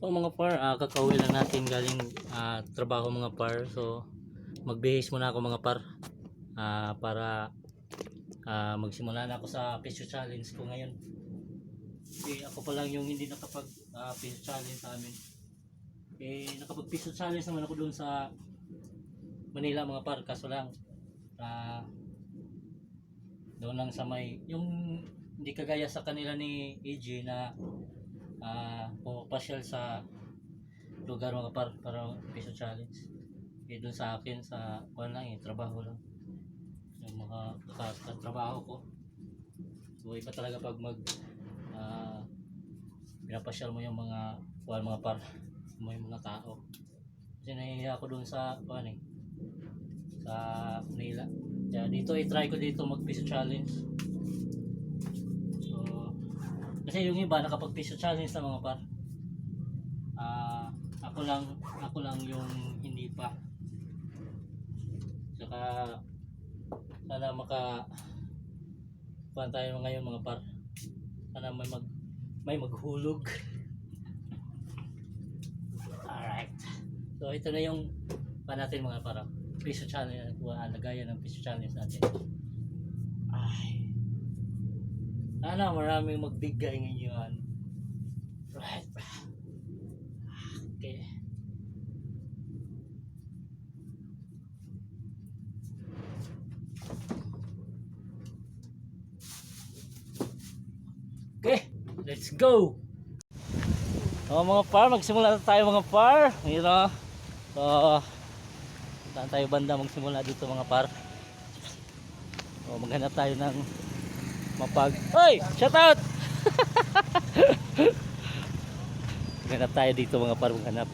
So mga par, ah, kakauwi lang natin galing ah, trabaho mga par. So magbihis muna ako mga par ah, para ah, magsimula na ako sa Piso Challenge ko ngayon. Eh, ako pa lang yung hindi nakapag ah, Piso Challenge sa. Eh, nakapag Piso Challenge naman ako doon sa Manila mga par. Kaso lang, ah, doon lang sa may, yung hindi kagaya sa kanila ni AJ na ah pumapasyal sa lugar mga par para piso challenge. Eh doon sa akin sa kuan lang eh trabaho lang. Yung mga ka- katrabaho ko. So iba talaga pag mag ah pinapasyal mo yung mga kuan mga par mo yung mga tao. Kasi nahihiya ako doon sa kuan eh sa Manila. Kaya dito i-try ko dito mag piso challenge kasi yung iba nakapag piso challenge na mga par. Ah, ako lang ako lang yung hindi pa. Saka sana maka kuhan tayo ngayon mga par. Sana may mag may maghulog. Alright. So ito na yung pa natin mga para piso challenge, uh, lagayan ng piso challenge natin. Ay. Sana maraming magbigay ngayon. Right. Okay. Okay, let's go! So mga par, magsimula na tayo mga par. Yun o. So, saan tayo banda magsimula dito mga par. So, maghanap tayo ng mapag... Hoy! Shout out! maghanap tayo dito mga par, maghanap.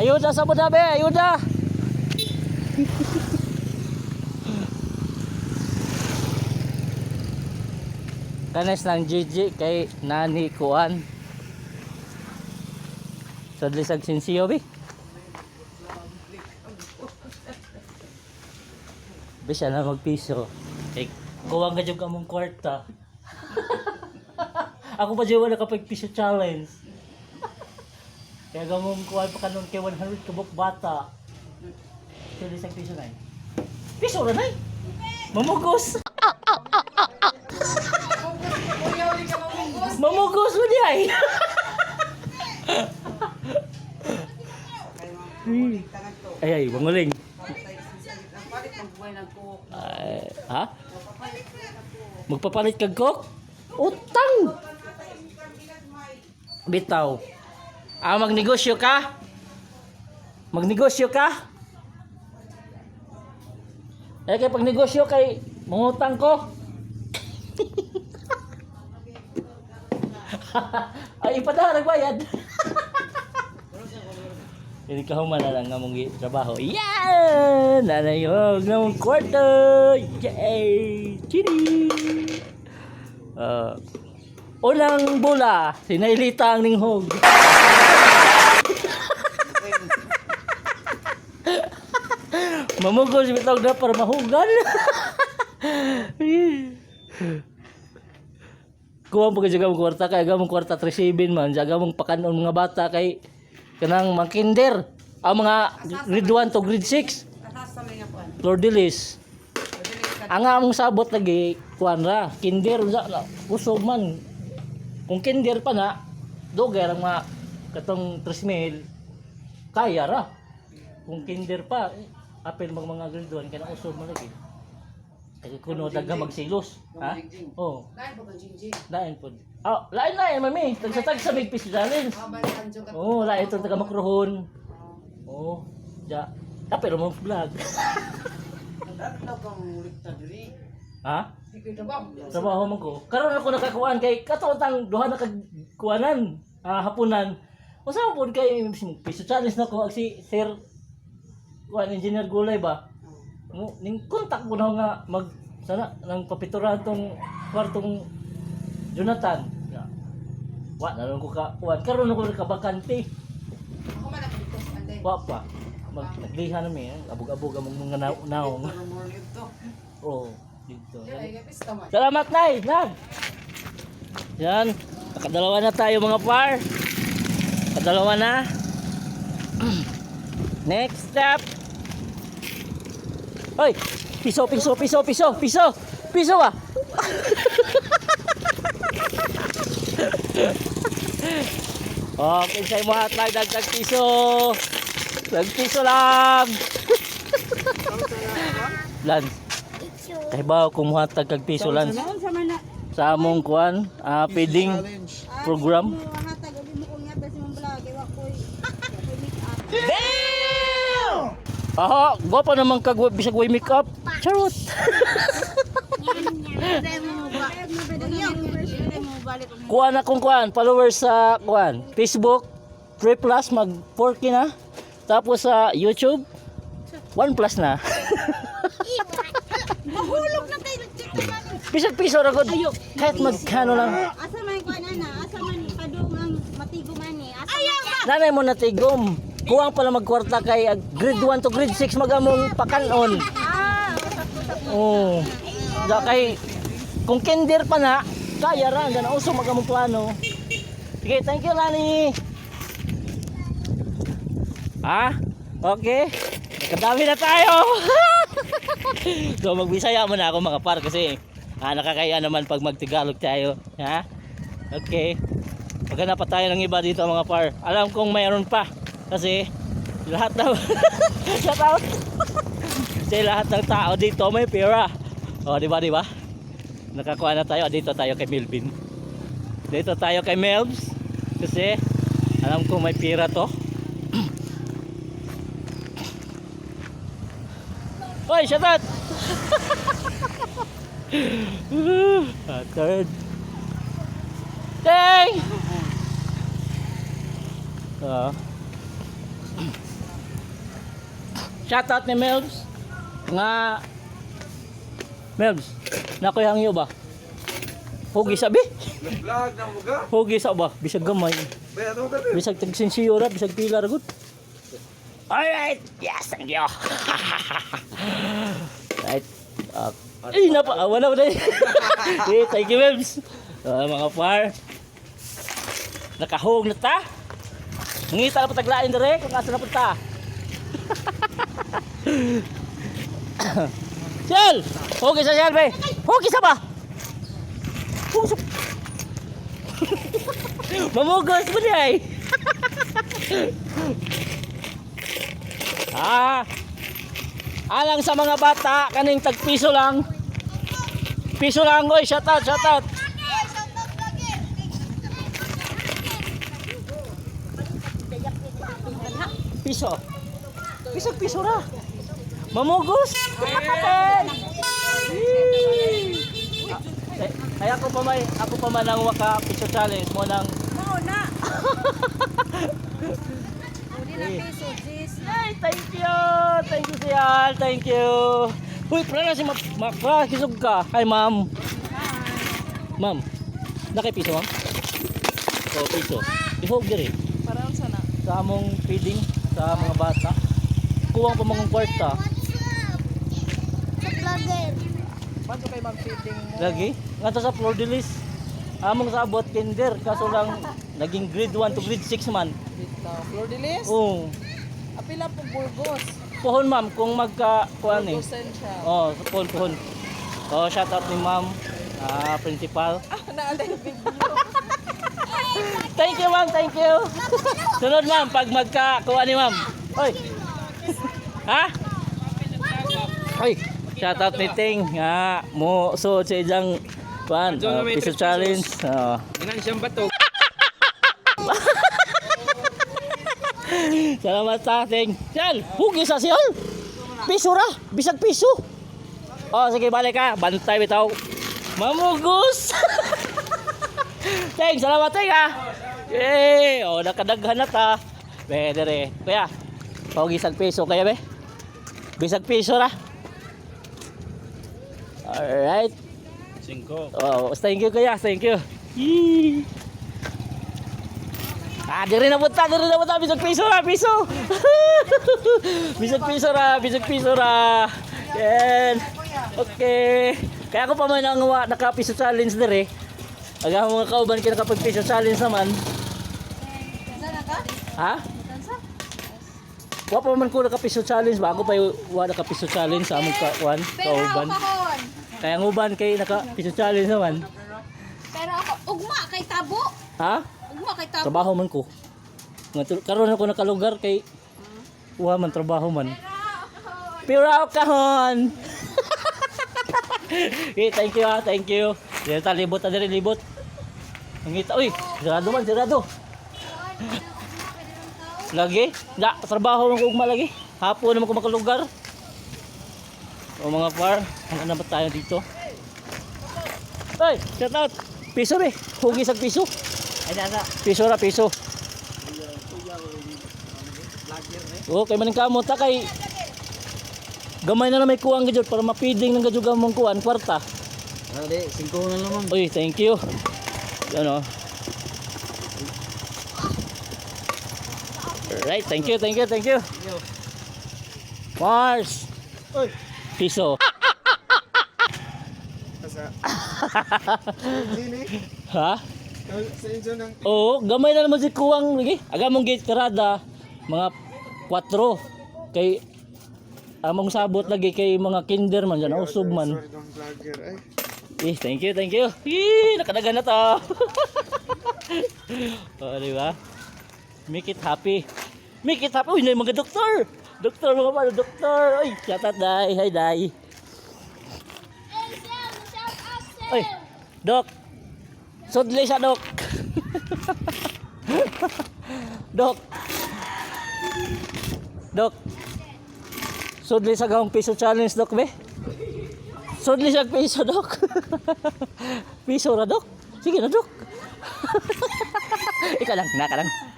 Ayuda sa Abu Dhabi, ayuda! Kanes lang GG kay Nani Kuan. Sa lisag sinsiyo bi. Bisa na magpiso. Kay kuwang ka jud among kwarta. Ako pa jud wala kapag piso challenge. Kaya gamong kuwan pa kanon kay 100 kabuk bata. Sa lisag piso na. Piso ra nay. Mamugos. Mamugos mo di ay. ay ay, banguling. Ay, ha? Magpapalit kag cook? Utang! Bitaw. Ah, magnegosyo ka? Magnegosyo ka? Eh, kay pag negosyo kay mangutang ko. Ay, ipadara bayad. Hindi ka humana nga mong trabaho. Yan! Nanayog na mong kwarto! Yay! Chiri! Uh, unang bula, sinailita ang ninghog. Mamugol si Bitog na para mahugan. Kuha mo ka jaga mong kwarta kay aga mong kwarta 37 man jaga mong pakanon mga bata kay kanang mga kinder ang mga grade 1 to grade 6 Lord Dilis ang among sabot lagi kuan ra. Kinder na. Usog man. Kung kinder pa na dugay ang mga katong 3,000 kaya ra. Kung kinder pa apel mga mga grade 1 kana usog man lagi kay kuno daga magsilos ha? oh. Lain po oh lain lain mami. Tagsatag sa big fish challenge. Oh lain ito taga makrohon. Oh ja. Tapi mo vlog. Ha? Trabaho man ko. Karon ako nakakuan kay katotang duha na kag kuanan ah, hapunan. Usa po kay piso challenge na ko si sir kuan engineer gulay ba mo ning kontak mo na nga mag sana nang papiturahan tong kwartong Jonathan Ya. wa na lang ko ka kuan karon ako ka bakante wa pa mag naglihan mi eh. abog-abog among mga naong Oh, dito. Salamat, Nay! Nag! Yan. Nakadalawa na tayo mga par. Nakadalawa na. Next step. Hoy! Piso, piso, piso, piso, piso! Piso ah! okay, sa'yo mga tayo dagdag piso! Dagpiso lang! Lance. Kaya ba kung muhatag kag piso mana. Sa among kuan, ah, feeding program. Mo hatag uli mo kung ngata si mong vlog kay wa koy. Koy make up. Aha, gwapo naman kag bisag way make up. Charot. Mo balik mo. kuan kuan, followers sa kuan, Facebook 3 plus mag 4k na. Tapos sa YouTube 1 plus na. Mahulog na na natin. Bisag piso ra gud. Kahit magkano lang. Asa man kuan ana? Asa man padung ang matigo man ni? Asa man? Nanay mo na tigom. Kuwang pala magkwarta kay ah, grade 1 to grade 6 magamong pakanon. Oh. Da kay kung kinder pa na, kaya ra gana uso magamong plano. Sige, thank you Lani. Ah, okay. Kadami na tayo. so magbisaya muna ako mga par kasi ah, nakakaya naman pag magtigalog tayo. Ha? Okay. Maghanap pa tayo ng iba dito mga par. Alam kong mayroon pa kasi lahat na shout out kasi lahat ng tao dito may pera. O, di ba, di ba? Nakakuha na tayo. Dito tayo kay Melvin. Dito tayo kay Melvs. Kasi, alam ko may pera to. Hoy, shut up! ah, third. Dang! Shout out ni Melvs nga Melvs, nakoy hangyo ba? Hugi sabi? Vlog na mo ka? Hugi sa ba? Bisag gamay. Ano? Bisag tag sensiyora, bisag pila ra gud. Alright. Yes, thank you. right. Uh, ay, napa, ah, wala wala. eh, thank you, Melvs. Ah, mga par. Nakahog na ta. Ngita na pa taglain dire kung asa na punta. Sel! Hugi sa Sel, be! Hugi sa ba? Sa... Mamugos mo niya eh! ah! Alang sa mga bata, kaning tagpiso lang. Piso lang, oy! Shout out, shout out! Piso. Piso, piso ra. Mamugos! Ay, ako pa may, ako pa man ang waka piso challenge mo nang Mao na. Uli na piso, sis. Ay, thank you! Thank you siya! Thank you! Uy, pala na si Ma- Makra, kisog ka. Ay, ma'am. Ma'am, nakay piso, ma'am? Oo, piso. Ihog diri. Parang sana. Sa among feeding sa mga bata. Kuwang pa mga kwarta. Paano kayo mag-feeding mo? Lagi? Nga to sa floor dilis. Among sa abot kinder, kaso lang naging grade 1 to grade 6 man. Dito. Flor de lis? Oo. Apila po Burgos. Pohon ma'am, kung magka, kuan eh. Burgosen siya. Oh, sa pohon, pohon. Oh, shout out ni ma'am, ah, principal. Ah, naalala yung video. Thank you ma'am, thank you. Sunod ma'am, pag magka, kuha ni ma'am. Hoy. ha? Hoy, shout out ni Ting. Ha, mo so sa ijang kuan, uh, piso challenge. Oh. Inan siyang bato. Salamat sa ating. Yan, hugi sa siyol. Piso ra, bisag piso. Oh, sige, balik ka. Bantay bitaw. Mamugos. Teng, salamat teng ha. Yay! Oh, nakadaghan na ta. Pwede re. Kuya, hugi isang piso kaya be? Bisag piso ra. Alright. Cinco. Oh, thank you kuya, thank you. Yee. Ah, diri na punta, diri na punta, bisag piso ra, piso. bisag piso ra, bisag piso ra. Yan. Okay. Kaya ako pa man ang wa naka-piso challenge dire. Aga mga kauban kay nakapag-piso challenge naman. Ha? Tansa? Wa pa man ko naka-piso challenge ba? Ako pa yung wa naka-piso challenge sa among ako kauban. Kaya ang uban kay naka-piso challenge naman. Pero ako, ugma kay tabo. Ha? Ugma kay tabo. Trabaho man ko. Karon ako nakalugar kay wa man trabaho man. Pero ako kahon. okay, thank you ha, thank you. Dito ta libot ta diri libot. Ang ita, uy, sirado man, sirado. Lagi? Da, trabaho man ko ugma lagi. Hapon naman ko makalugar. O mga par, ano ba tayo dito? Ay, shout out. Piso be, hugi sa piso. Ay, nasa. Piso ra, piso. Oo, kay maning kamot ta kay Gamay na na may kuwang gajud para mapiding ng gajud gamong kuwan kwarta. Hindi, 5 na naman. Uy, thank you. Ano? Right, thank you, thank you, thank you. Mars. Uy. Piso. Ha? Sa inyo ng... Oo, gamay na naman si kuwang lagi. Aga mong gate karada mga 4 kay among sabot lagi kay mga kinder man dyan, usog man. Ay. Eh, thank you, thank you. Eh, nakadagan na to. oh, di ba? Make it happy. Make it happy. Uy, na yung mga doktor. Doktor, mga pa, doktor. Uy, shout out, Day. Hi, Day. Uy, Dok. Sudli siya, Dok. Dok. Dok. Sudli sa gawang piso challenge, Dok, be? Sudli siya piso, Dok. piso ra, Dok. Sige na, Dok. Ika lang, naka lang.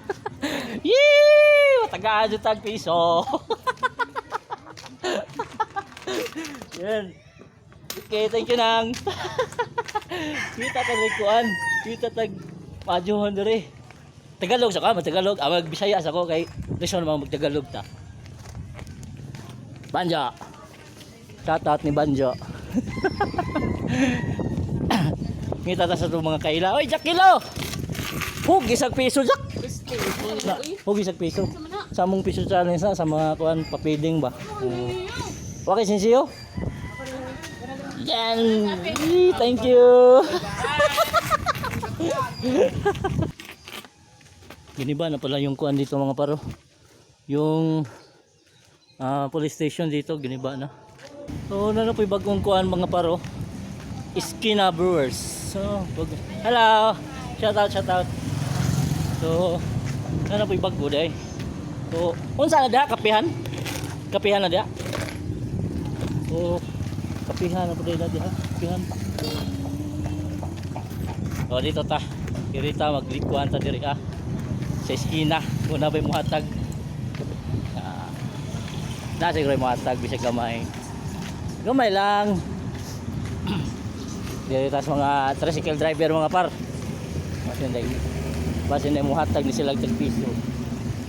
Yee! Matagaan yung tag piso. Yan. Okay, thank you nang. Kita tag kuan. Kita tag pajuhon diri. Tagalog sa ka, Tagalog. Ah, magbisaya sa ko kay lesson mga magtagalog ta. Banja. Shoutout ni Banjo. Ngita ta sa mga kaila. Oy, Jack! Hug, isang piso, Jack! Na, hug, isang piso. Sa mong piso challenge na, sa mga kuan papiling ba? Uh, okay, sinsiyo? Yan! Thank you! Giniba na pala yung kuan dito mga paro. Yung ah, police station dito, giniba na. So, na na po yung bagong kuan mga paro. Iskina Brewers. So, bag Hello! Shout out, shout out. So, na na po bago day. So, unsa na dia kapihan? Kapihan na dia. So, kapihan na po day na dia. Kapihan. O, dito ta. Kirita maglikuan ta diri ah. Sa iskina. Muna ba yung muhatag? Ah, na siguro yung muhatag bisag gamay. Gamay lang. Dito tas mga tricycle driver mga par. Masin dai. Masin dai muhatag ni sila tag piso.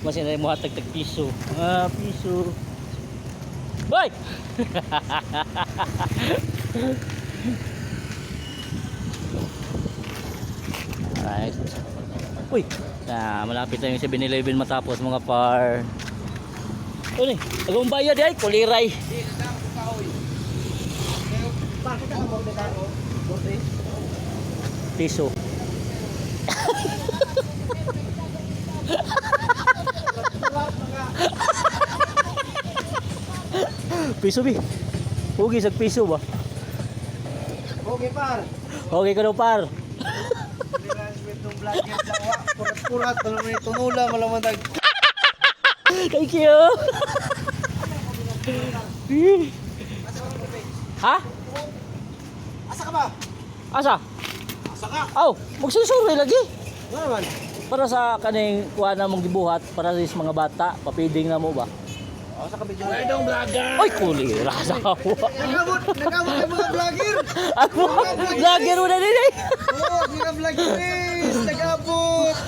Masin dai muhatag tag piso. Ah, piso. Boy! Alright. Uy, na malapit na yung 7-Eleven matapos mga par. Ni? Agong bayad ay kuliray. Piso. piso bi. Hugi sa piso ba? Okay, par. Okay ka daw par. Purat-purat. Alam mo yung tunula. Malaman tag... Thank you. ha? Asa ka ba? Asa? Asa ka? Aw, magsusurvey lagi. Ano naman? para sa kaning kuha na mong gibuhat para sa mga bata, papiding na mo ba? Oh, sa kabidyo. Ay, dong vlogger. Oy, kulira sa ako. Nagabot, nagabot ang mga vlogger. Ano ako, vlogger mo na din eh. Oo, mga vlogger eh. Nagabot.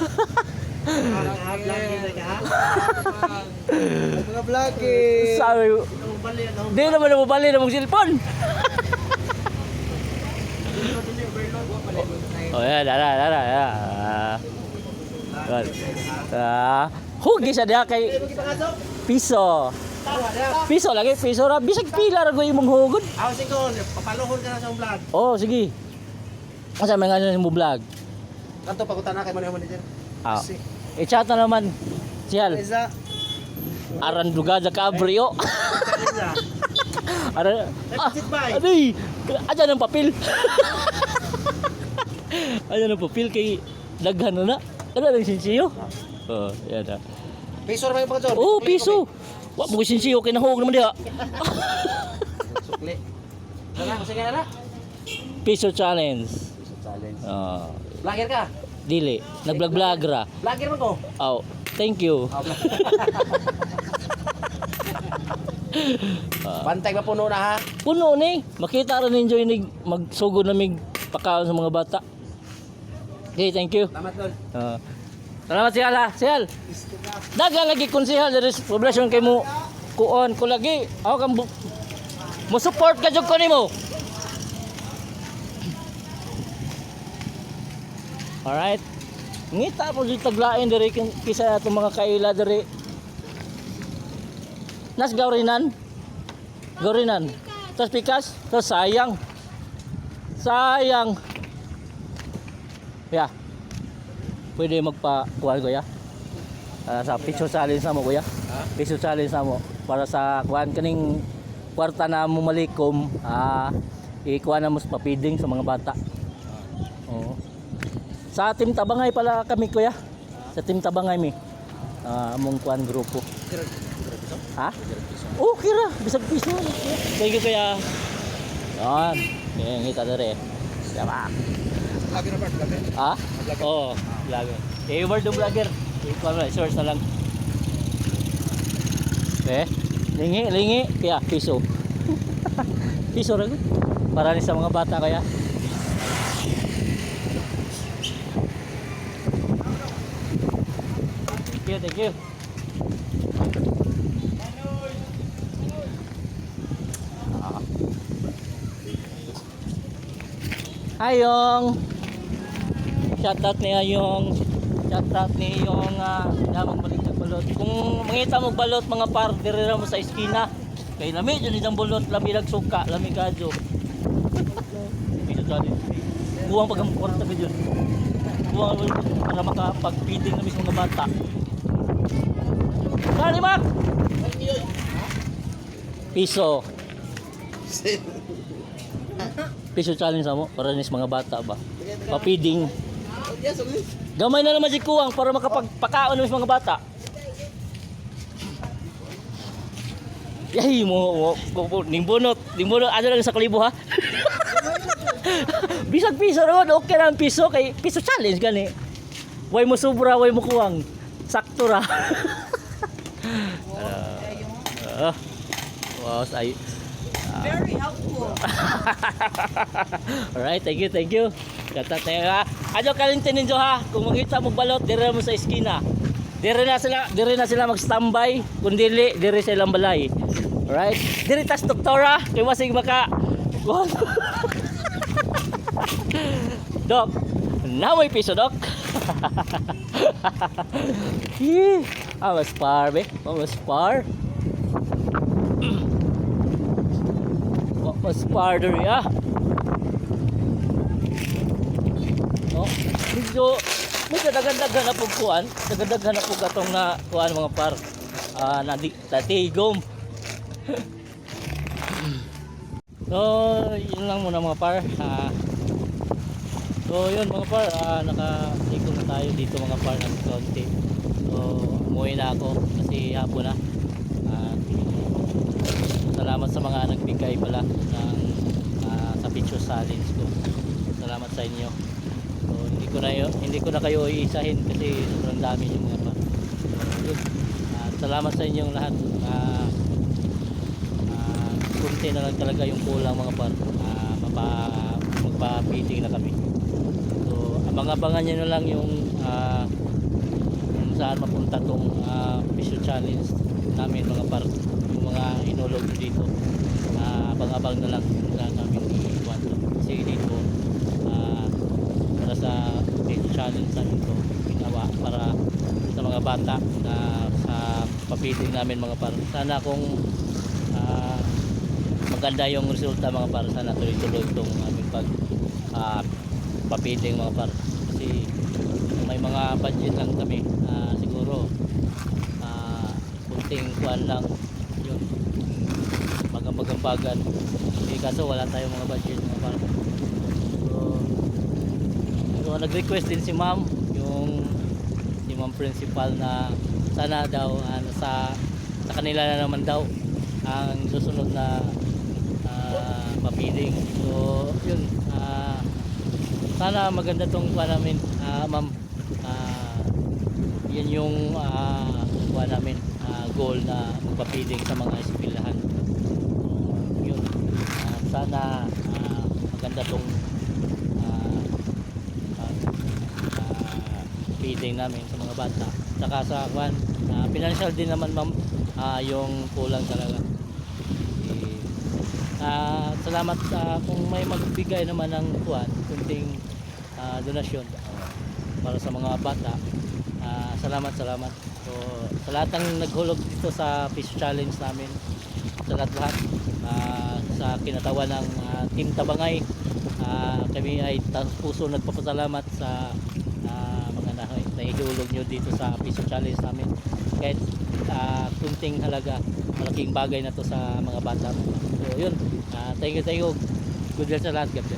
Mga vlogger. Sabi. Di naman na mabali na mong silpon. oh, yan, dara, dara, dara. Good. Ah, hugi sa diha kay piso. Piso lagi, piso ra. Bisag pila ra ko imong hugod. Ako singkon, papaluhon ka na sa vlog. Oh, sige. Asa may nga mo vlog? Kanto pagutan na kay Manila Manager. Ah. I-chat na naman. Siyal. Isa. Aran dugada ka brio. Isa. Aran. Ah. Aday! Aja ng papel. Aja ng papel kay daghan na na. Ano lang sinsiyo? Oh, yan na. Piso naman yung pagkatson. Oh, piso. Wa mo sinsiyo kay nahog naman diha. Sukli. Sana, sige na na. Piso challenge. Piso challenge. Oh, Vlogger ka? dili. Nag-vlog-vlog ra. Vlogger mo ko? Oh, thank you. Bantay mapuno na ha. Puno ni. Makita ra ninyo ni magsugod na mig pakaon sa mga bata. Okay, thank you. Salamat doon. Ah. salamat siya ha. Siyal. Dagan lagi konsehal dari poblasyon kay mo kuon ko lagi. Ako kang mo support ka jud ko nimo. Alright. Ngita po di taglain diri kisa atong mga kaila diri. Nas gawrinan. Gawrinan. Tas pikas, tas sayang. Sayang. Ya. Pwede magpa kuan kuya. Ah, sa piso challenge na mo kuya. Piso challenge na mo para sa kuan kaning kwarta na mo malikom ah ikuha na mo sa papiding sa mga bata. Oo. Sa Team Tabangay pala kami kuya. Sa Team Tabangay mi. Ah, among kuan grupo. Ha? Okay ra, bisag piso. Thank you kuya. Yan. Yan, ngita dere. Sama. Vlogger na ba? Vlogger? Ha? Oo, oh, vlogger. Eh, word ng vlogger. Ikaw na, search na lang. Eh, lingi, lingi. Kaya, piso. piso rin. Para rin sa mga bata kaya. Thank you, thank you. Ah. Hayong. Shoutout ni Hayong. Shoutout ni yung uh, damang balik ng balot. Kung mangita mo balot mga par, dirira mo sa iskina. Kay lami dyan isang balot, lami nagsuka, lami kadyo. Ito dali. Buwang pag kwarta ka dyan. Buwang para makapag-feeding na mismo mga bata. Dali Mac! Piso. Piso challenge mo para nis mga bata ba. Papiding. Gamay na naman si Kuwang para makapagpakaon ng mga bata. Yahi mo, mo, mo, mo ning bunot, ning bunot, ano lang sa kalibo ha? Bisag piso ron, okay lang piso, kay piso challenge gani. Way mo sobra, way mo kuwang. Sakto ra. Ah, ah. wow, say. Very helpful. Alright, thank you, thank you. Kata tayo ha. Adyo kalintin ninyo ha. Kung makita mo balot, dire mo sa eskina. Dire na sila, dire na sila mag-standby. Kung dili, dire sa ilang balay. Alright? Dire tas doktora, kay masig maka. Dok, namoy piso, Dok. Yee, Amas par, be. Amas par. Amas par diri, ah. No? Medyo medyo daghan-daghan na pug kuan, daghan-daghan na pug atong na kuan mga par. Ah, na di tatigom. so, yun lang muna mga par. Ah, so, yun mga par, ah, naka-ikot na tayo dito mga par ng konti. So, umuwi na ako kasi hapon na. Salamat sa mga nagbigay pala ng ah, sa picture challenge ko. Salamat sa inyo. So, hindi ko na hindi ko na kayo iisahin kasi sobrang dami yung mga pa. Yun. Ah, salamat sa inyong lahat. Ah, ah, kunti na lang talaga yung kulang mga par. Ah, mapa, magpa-feeding na kami. So, abang-abangan nyo na lang yung ah, kung saan mapunta tong uh, Fisher Challenge namin mga par mga inolog dito. Uh, abang-abang na lang na namin iiwan kasi dito uh, para sa medyo challenge namin ito ginawa para sa mga bata na sa papiling namin mga para sana kung uh, maganda yung resulta mga para sana tuloy-tuloy itong aming pag uh, papiling mga para kasi may mga budget lang kami. Uh, siguro uh, kunting kuan lang yun magambagan eh kaso wala tayong mga budget mga par. So, so nag-request din si ma'am yung si ma'am principal na sana daw ano, sa sa kanila na naman daw ang susunod na ah, papiling. So, yun. ah, sana maganda tong kuha namin, ah, ma'am. Ah, yan yung ah, kuha namin, ah, goal na magpapiling sa mga eskwelahan. So, yun. Ah, sana ah, maganda tong ah, pag- ah, feeding namin sa mga bata. Saka sa kwan, ah, financial din naman ma'am, ah, yung kulang talaga. Eh, ah, salamat sa kung may magbigay naman ng kuwan, kunting ah, donasyon para sa mga bata. Ah, salamat, salamat. So, sa lahat ng naghulog dito sa Peace Challenge namin, sa lahat-lahat, ah, sa kinatawa ng ah, Team Tabangay, ah, kami ay puso nagpapasalamat sa ah, mga na, naihulog nyo dito sa Peace Challenge namin. Kahit ah, kunting halaga, malaking bagay na to sa mga bata. So, yun. Ah, thank you, thank you. Good luck sa lahat, bless.